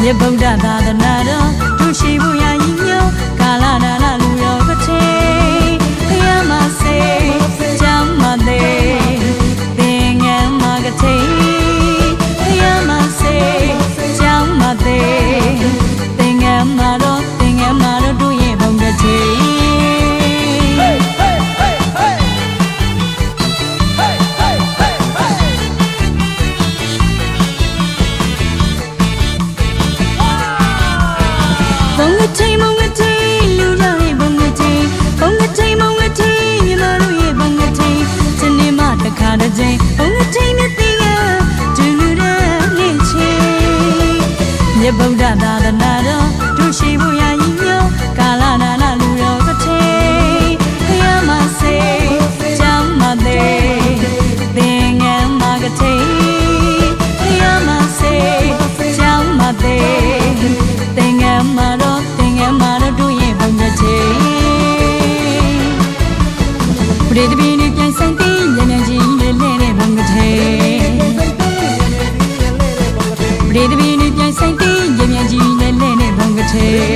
မြတ်ဗုဒ္ဓသာသနာတော်တို့ရှိဖို့ရည်ညွှန်းကာလ တစ်ချိန်ဘုံတစ်ချိန်မြတ်တီးကဒူလူရဲလေချေမြတ်ဗုဒ္ဓသာသနာတော်တို့ရှိဖို့ရည်ညွှန်းကာလနာ hacer.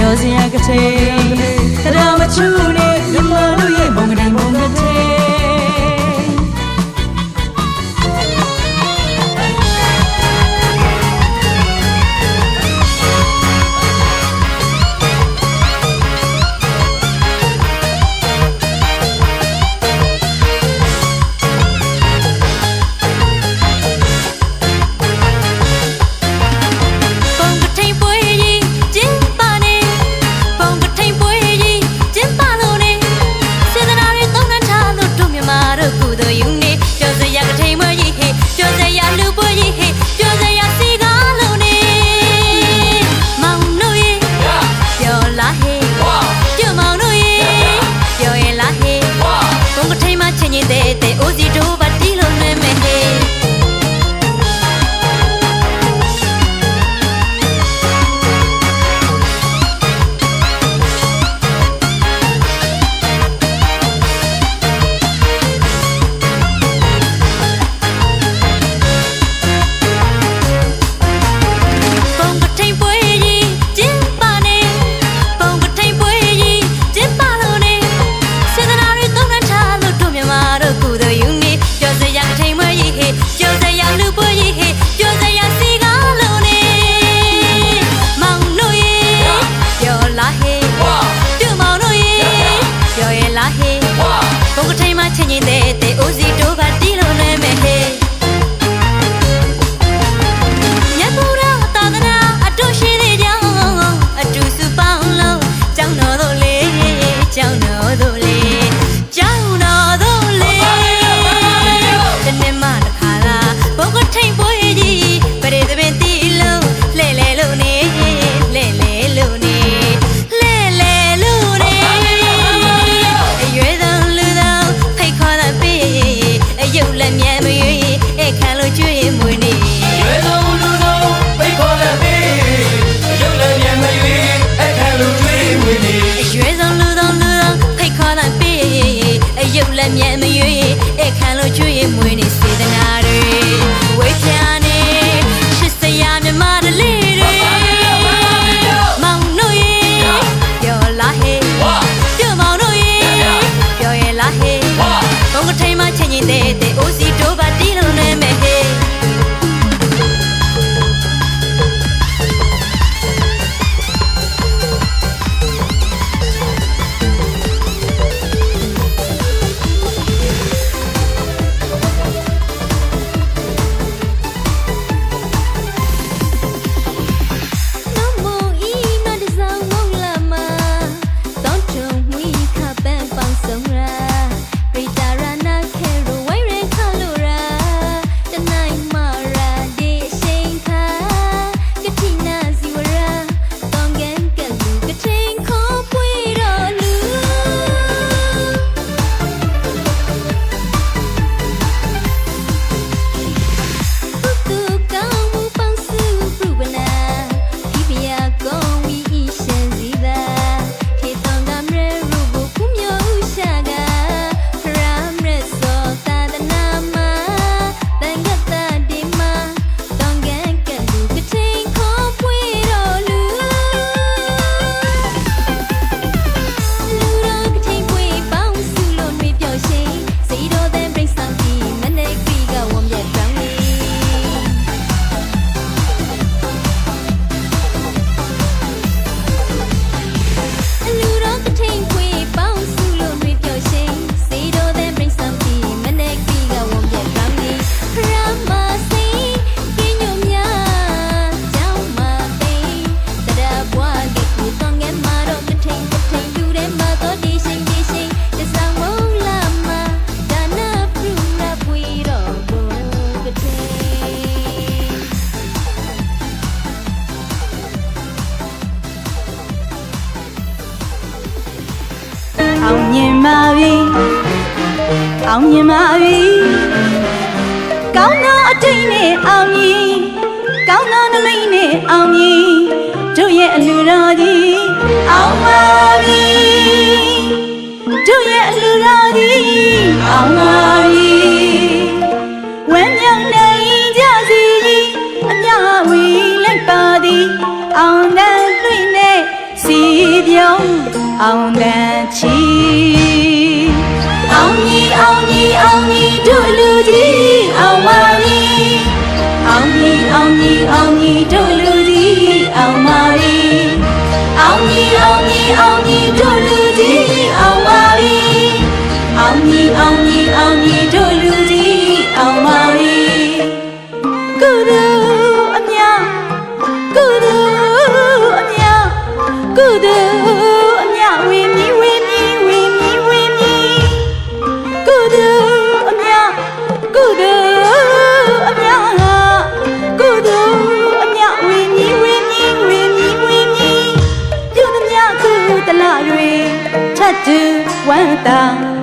ရောစရာကလေးခဏမချူနေမြမလို့ရဲ့မုံက အောင်မြင်ပါ၏ကောင်းသောအတိတ်နဲ့အောင်မြင်ကောင်းသောနမိတ်နဲ့အောင်မြင်တို့ရဲ့အလူတော်ကြီးအောင်ပါ၏တို့ရဲ့အလူတော်ကြီး ကြီးအောင်ပါမည်အောင်ကြီးအောင်ကြီးအောင်ကြီးတို့ 当